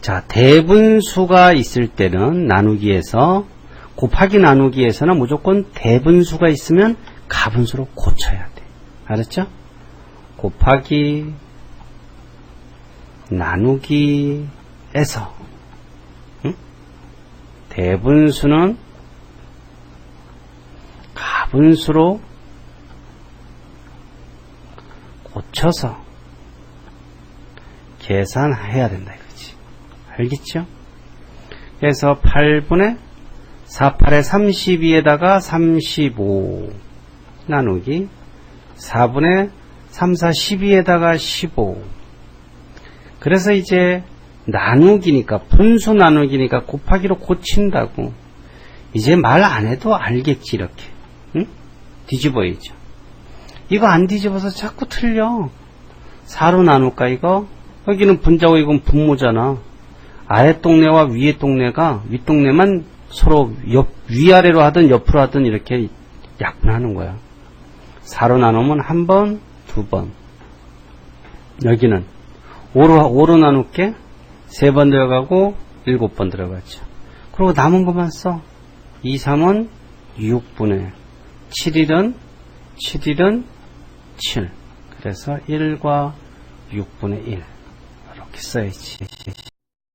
자, 대분수가 있을 때는 나누기에서 곱하기 나누기에서는 무조건 대분수가 있으면 가분수로 고쳐야 돼. 알았죠? 곱하기 나누기에서 응? 대분수는 가분수로 고쳐서 계산해야 된다 이거지. 알겠죠? 그래서 8분의 48의 32에다가 35 나누기 4분의 3, 4, 12에다가 15 그래서 이제 나누기니까 분수 나누기니까 곱하기로 고친다고. 이제 말 안 해도 알겠지 이렇게. 응? 뒤집어야죠. 이거 안 뒤집어서 자꾸 틀려. 4로 나눌까 이거? 여기는 분자고 이건 분모잖아 아래 동네와 위에 동네가 윗동네만 서로 옆, 위아래로 하든 옆으로 하든 이렇게 약분하는 거야 4로 나누면 한 번, 두 번. 여기는 5로, 5로 나눌게 세 번 들어가고 일곱 번 들어갔죠. 그리고 남은 것만 써. 2, 3은 6분의 7일은 7일은 7. 그래서 1과 6분의 1. 이렇게 써야지.